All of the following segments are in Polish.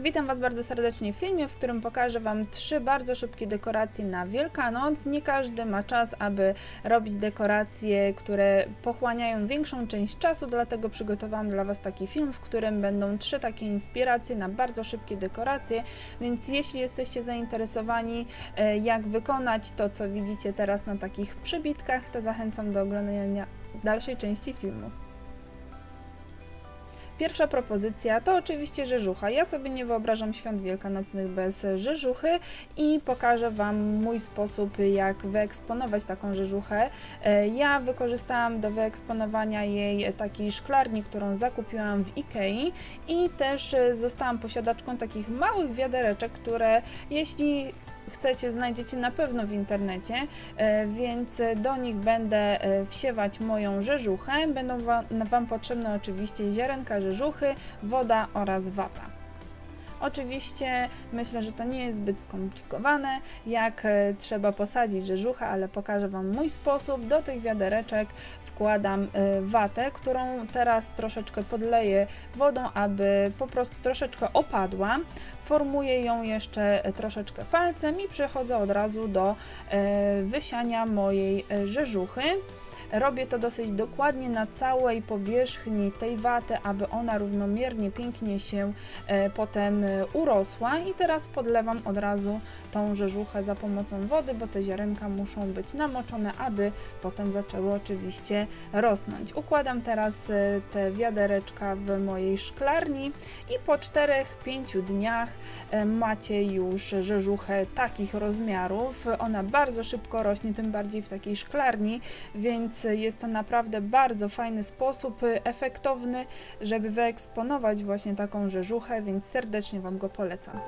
Witam Was bardzo serdecznie w filmie, w którym pokażę Wam trzy bardzo szybkie dekoracje na Wielkanoc. Nie każdy ma czas, aby robić dekoracje, które pochłaniają większą część czasu, dlatego przygotowałam dla Was taki film, w którym będą trzy takie inspiracje na bardzo szybkie dekoracje, więc jeśli jesteście zainteresowani e, jak wykonać to, co widzicie teraz na takich przybitkach, to zachęcam do oglądania dalszej części filmu. Pierwsza propozycja to oczywiście rzeżucha. Ja sobie nie wyobrażam świąt wielkanocnych bez rzeżuchy i pokażę Wam mój sposób, jak wyeksponować taką rzeżuchę. E, ja wykorzystałam do wyeksponowania jej takiej szklarni, którą zakupiłam w Ikei i też e, zostałam posiadaczką takich małych wiadereczek, które jeśli chcecie, znajdziecie na pewno w internecie, e, więc do nich będę e, wsiewać moją rzeżuchę. Będą Wam potrzebne oczywiście ziarenka rzeżuchy, woda oraz wata. Oczywiście myślę, że to nie jest zbyt skomplikowane, jak e, trzeba posadzić rzeżuchę, ale pokażę Wam mój sposób. Do tych wiadereczek wkładam watę, którą teraz troszeczkę podleję wodą, aby po prostu troszeczkę opadła. Formuję ją jeszcze troszeczkę palcem i przechodzę od razu do e, wysiania mojej e, rzeżuchy. Robię to dosyć dokładnie na całej powierzchni tej waty, aby ona równomiernie, pięknie się e, potem e, urosła i teraz podlewam od razu tą rzeżuchę za pomocą wody, bo te ziarenka muszą być namoczone, aby potem zaczęły oczywiście rosnąć. Układam teraz e, te wiadereczka w mojej szklarni i po 4-5 dniach macie już rzeżuchę takich rozmiarów. Ona bardzo szybko rośnie, tym bardziej w takiej szklarni, więc więc jest to naprawdę bardzo fajny sposób, efektowny, żeby wyeksponować właśnie taką rzeżuchę, więc serdecznie Wam go polecam.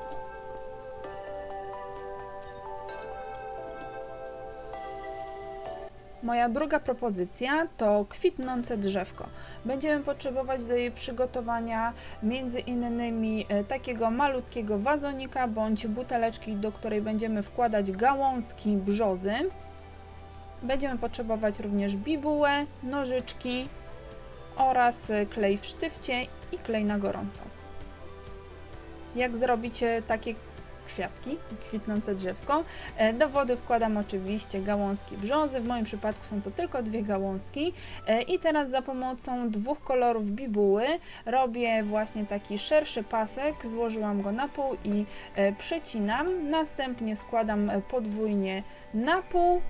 Moja druga propozycja to kwitnące drzewko. Będziemy potrzebować do jej przygotowania między innymi y, takiego malutkiego wazonika bądź buteleczki, do której będziemy wkładać gałązki brzozy. Będziemy potrzebować również bibułę, nożyczki oraz klej w sztywcie i klej na gorąco. Jak zrobicie takie kwiatki, kwitnące drzewko. E, do wody wkładam oczywiście gałązki brzozy, w moim przypadku są to tylko dwie gałązki. E, i teraz za pomocą dwóch kolorów bibuły robię właśnie taki szerszy pasek, złożyłam go na pół i e, przecinam, następnie składam podwójnie na pół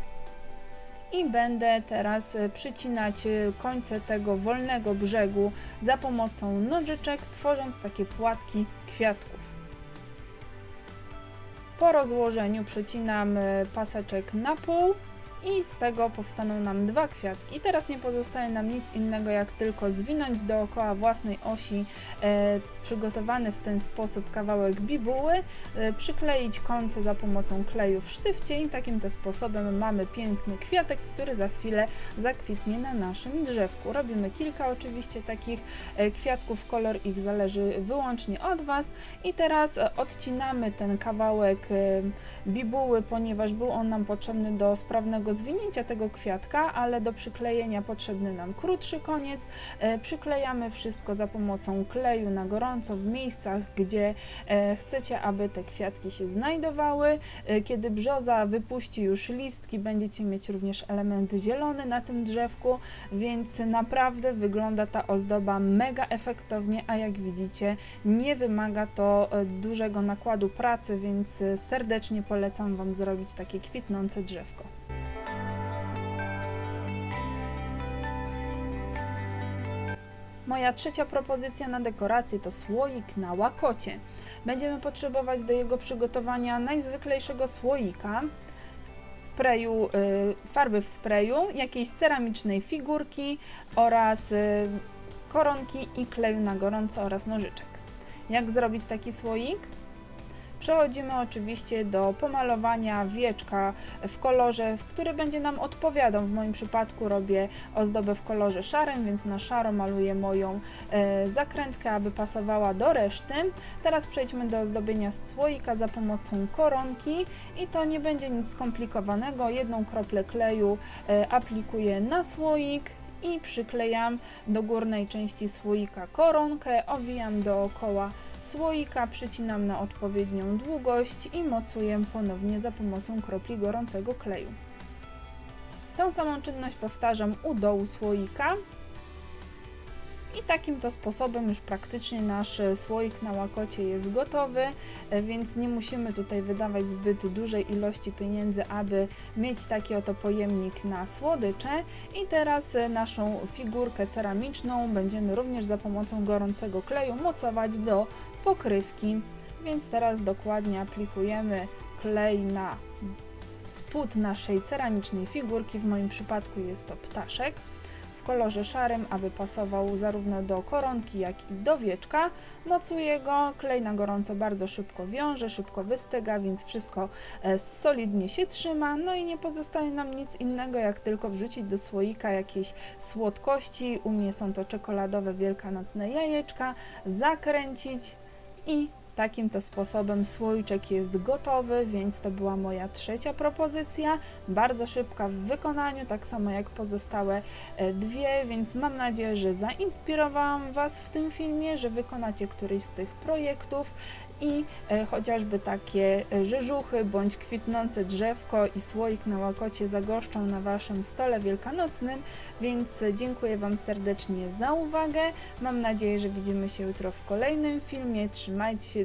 i będę teraz e, przycinać e, końce tego wolnego brzegu za pomocą nożyczek, tworząc takie płatki kwiatków. Po rozłożeniu przecinam e, paseczek na pół i z tego powstaną nam dwa kwiatki. Teraz nie pozostaje nam nic innego jak tylko zwinąć dookoła własnej osi e, przygotowany w ten sposób kawałek bibuły, e, przykleić końce za pomocą kleju w sztywcie i takim to sposobem mamy piękny kwiatek, który za chwilę zakwitnie na naszym drzewku. Robimy kilka oczywiście takich e, kwiatków, kolor ich zależy wyłącznie od Was i teraz e, odcinamy ten kawałek e, bibuły, ponieważ był on nam potrzebny do sprawnego zwinięcia tego kwiatka, ale do przyklejenia potrzebny nam krótszy koniec. E, przyklejamy wszystko za pomocą kleju na gorąco w miejscach, gdzie e, chcecie, aby te kwiatki się znajdowały. E, kiedy brzoza wypuści już listki, będziecie mieć również element zielony na tym drzewku, więc naprawdę wygląda ta ozdoba mega efektownie, a jak widzicie nie wymaga to dużego nakładu pracy, więc serdecznie polecam Wam zrobić takie kwitnące drzewko. Moja trzecia propozycja na dekorację to słoik na łakocie. Będziemy potrzebować do jego przygotowania najzwyklejszego słoika, sprayu, y, farby w sprayu, jakiejś ceramicznej figurki oraz y, koronki i kleju na gorąco oraz nożyczek. Jak zrobić taki słoik? Przechodzimy oczywiście do pomalowania wieczka w kolorze, w który będzie nam odpowiadał. W moim przypadku robię ozdobę w kolorze szarym, więc na szaro maluję moją e, zakrętkę, aby pasowała do reszty. Teraz przejdźmy do ozdobienia słoika za pomocą koronki i to nie będzie nic skomplikowanego. Jedną kroplę kleju e, aplikuję na słoik i przyklejam do górnej części słoika koronkę, owijam dookoła słoika, przycinam na odpowiednią długość i mocuję ponownie za pomocą kropli gorącego kleju. Tą samą czynność powtarzam u dołu słoika. I takim to sposobem już praktycznie nasz słoik na łakocie jest gotowy, e, więc nie musimy tutaj wydawać zbyt dużej ilości pieniędzy, aby mieć taki oto pojemnik na słodycze. I teraz e, naszą figurkę ceramiczną będziemy również za pomocą gorącego kleju mocować do pokrywki. Więc teraz dokładnie aplikujemy klej na spód naszej ceramicznej figurki, w moim przypadku jest to ptaszek, kolorze szarym, aby pasował zarówno do koronki, jak i do wieczka. Mocuję go, klej na gorąco bardzo szybko wiąże, szybko wystyga, więc wszystko e, solidnie się trzyma. No i nie pozostaje nam nic innego, jak tylko wrzucić do słoika jakieś słodkości. U mnie są to czekoladowe wielkanocne jajeczka, zakręcić i Takim to sposobem słoiczek jest gotowy, więc to była moja trzecia propozycja. Bardzo szybka w wykonaniu, tak samo jak pozostałe e, dwie, więc mam nadzieję, że zainspirowałam Was w tym filmie, że wykonacie któryś z tych projektów i e, chociażby takie e, rzeżuchy bądź kwitnące drzewko i słoik na łakocie zagoszczą na Waszym stole wielkanocnym, więc dziękuję Wam serdecznie za uwagę. Mam nadzieję, że widzimy się jutro w kolejnym filmie. Trzymajcie się,